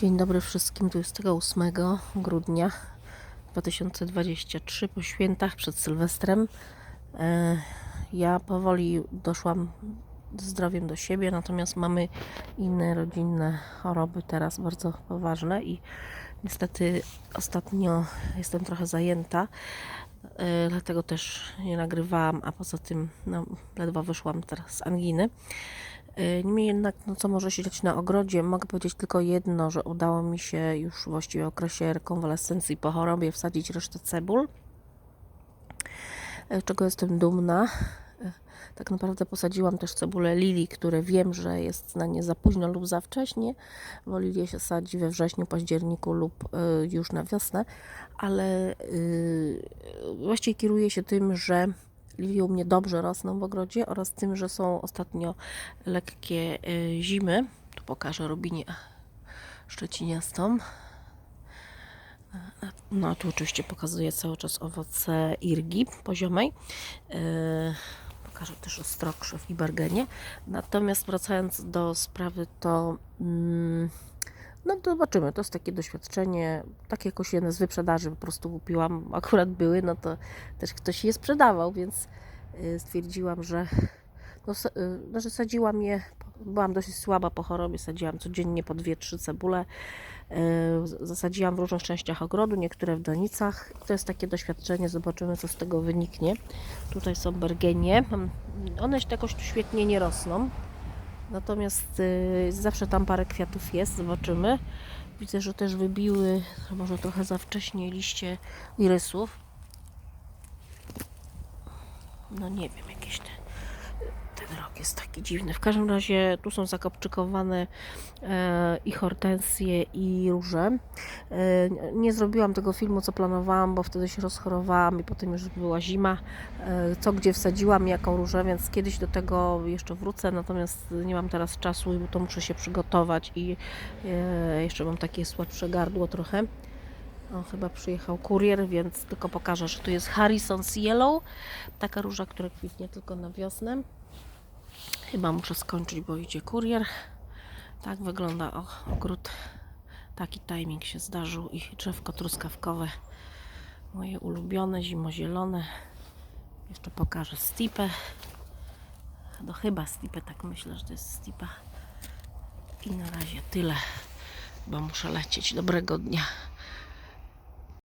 Dzień dobry wszystkim 28 grudnia 2023 po świętach przed Sylwestrem. E, Ja powoli doszłam zdrowiem do siebie, natomiast mamy inne rodzinne choroby teraz bardzo poważne i niestety ostatnio jestem trochę zajęta, e, dlatego też nie nagrywałam, a poza tym no, ledwo wyszłam teraz z anginy. E, Niemniej jednak, no co może się dziać na ogrodzie, mogę powiedzieć tylko jedno, że udało mi się już właściwie w okresie rekonwalescencji po chorobie wsadzić resztę cebul, e, czego jestem dumna. E, Tak naprawdę posadziłam też cebulę lilii, które wiem, że jest na nie za późno lub za wcześnie, bo lilię się sadzi we wrześniu, październiku lub już na wiosnę, ale y, właściwie kieruję się tym, że lilie u mnie dobrze rosną w ogrodzie oraz tym, że są ostatnio lekkie y, zimy. Tu pokażę Robinie szczeciniastą. No tu oczywiście pokazuję cały czas owoce irgi poziomej. Yy, pokażę też ostrokrze w Ibergenie. Natomiast wracając do sprawy, to mm, no to zobaczymy. To jest takie doświadczenie. Tak jakoś jedne z wyprzedaży po prostu kupiłam. Akurat były, no to też ktoś je sprzedawał, więc yy, stwierdziłam, że no, y, znaczy sadziłam je, byłam dosyć słaba po chorobie, sadziłam codziennie po dwie, trzy cebule. Y, Zasadziłam w różnych częściach ogrodu, niektóre w donicach. To jest takie doświadczenie, zobaczymy co z tego wyniknie. Tutaj są bergenie. One się jakoś tu świetnie nie rosną. Natomiast y, zawsze tam parę kwiatów jest, zobaczymy. Widzę, że też wybiły może trochę za wcześnie liście irysów. No nie wiem, jakieś te ten rok jest taki dziwny. W każdym razie tu są zakopczykowane e, i hortensje, i róże. E, nie zrobiłam tego filmu, co planowałam, bo wtedy się rozchorowałam i potem już była zima. E, co gdzie wsadziłam, jaką różę, więc kiedyś do tego jeszcze wrócę. Natomiast nie mam teraz czasu i to muszę się przygotować i e, jeszcze mam takie słabsze gardło trochę. O, chyba przyjechał kurier, więc tylko pokażę, że tu jest Harrison's Yellow. Taka róża, która kwitnie tylko na wiosnę. Chyba muszę skończyć, bo idzie kurier. Tak wygląda o, ogród. Taki timing się zdarzył i drzewko truskawkowe. Moje ulubione, zimozielone. Jeszcze pokażę stipę. No chyba stipę, tak myślę, że to jest stipa. I na razie tyle, bo muszę lecieć. Dobrego dnia.